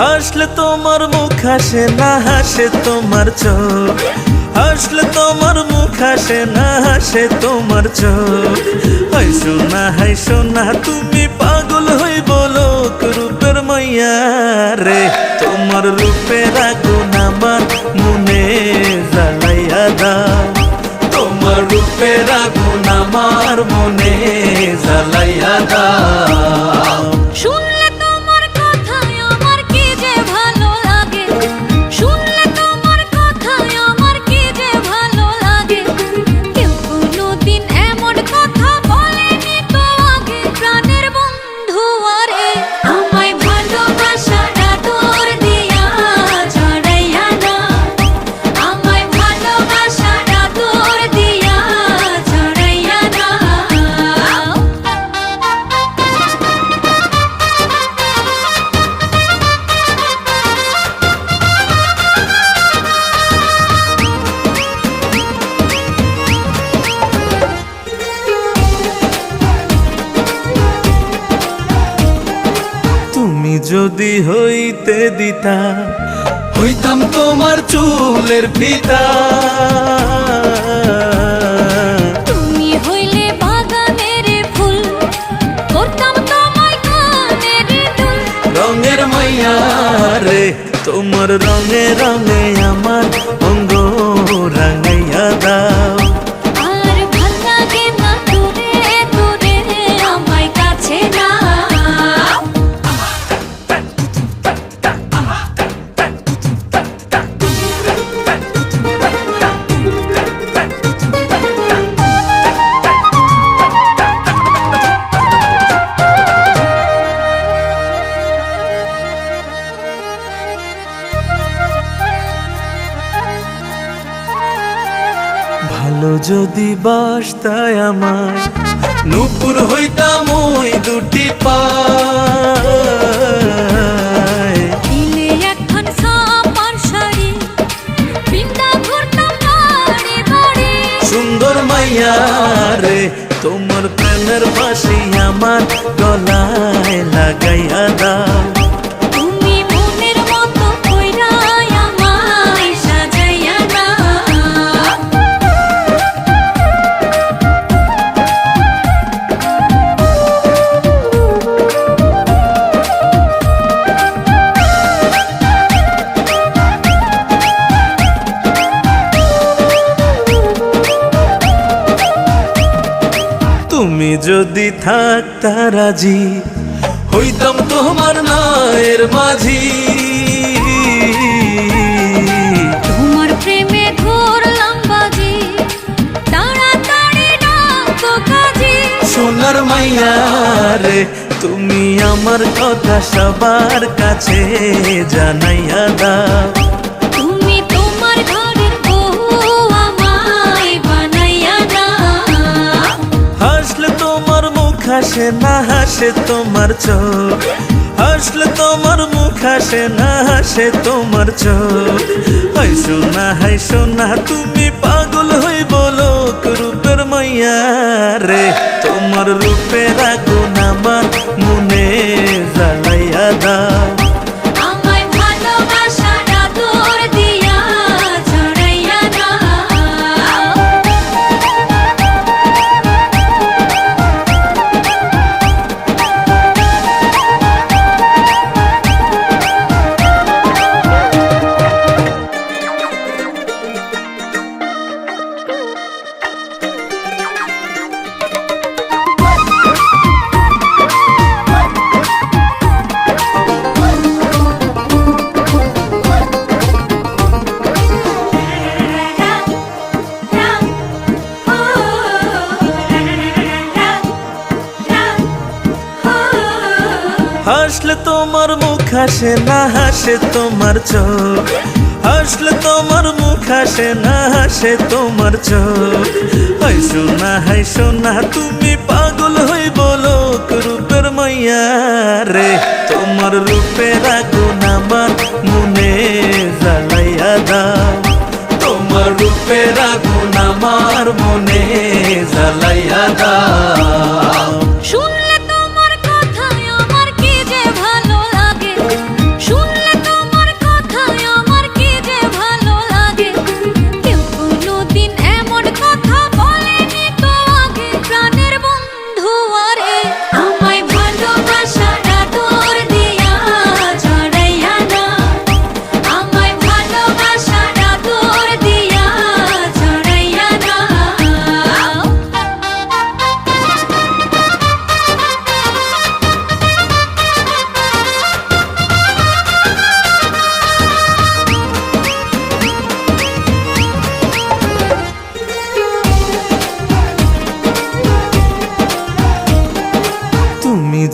হাসলে তোমার মুখ হাসে, না হাসে তোমার চোখ। হাসলে তোমার মুখ হাসে, না হাসে তোমার চোখ। হাই না হাই সোনা, তুমি পাগল হই বলো রূপের মাইয়া রে। তোমার রূপের আগুন আমার মনে জ্বালাইয়া যদি হইতে দিতা হইতাম তোমার চুলের পিতা। তুমি হইলে বাগানের ফুল করতাম তোমায় কানের দুল। রঙের মাইয়া রে তোমার রঙে রঙে ভালো যদি বাসতায় আমার। নুপুর হইতাম ওই দুটি সুন্দর মাইয়া রে তোমার প্রেমের বাসি আমার গলায় লাগাইয়া দাও। যদি থাকতা রাজি হইতাম তোমার নায়ের মাঝি। তোমার প্রেমে ঘুরলাম বাজি তাড়াতাড়ি ডাকো কাজী। সোনার মাইয়া রে তুমি আমার কথা সবার কাছে জানাইয়া দাও। হাসে না হাসে তোমার চোখ। হাসলে তোমার মুখ হাসে না হাসে তোমার চোখ। হাই সোনা হাই সোনা, তুমি পাগল হই বলো, রূপের মাইয়া রে। তোমার রূপের আগুন হাসলে তোমার মুখ হাসে না হাসে তোমার চোখ। হাসলে তোমার মুখ হাসে না হাসে তোমার চোখ। হাই সোনা হাই সোনা, তুমি পাগল হই বলো, রূপের মাইয়া রে। তোমার রূপের আগুন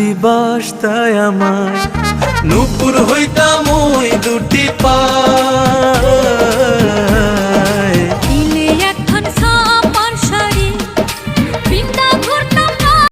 দিবাস তাই আমার। নুপুর হইতাম ওই দুটি পা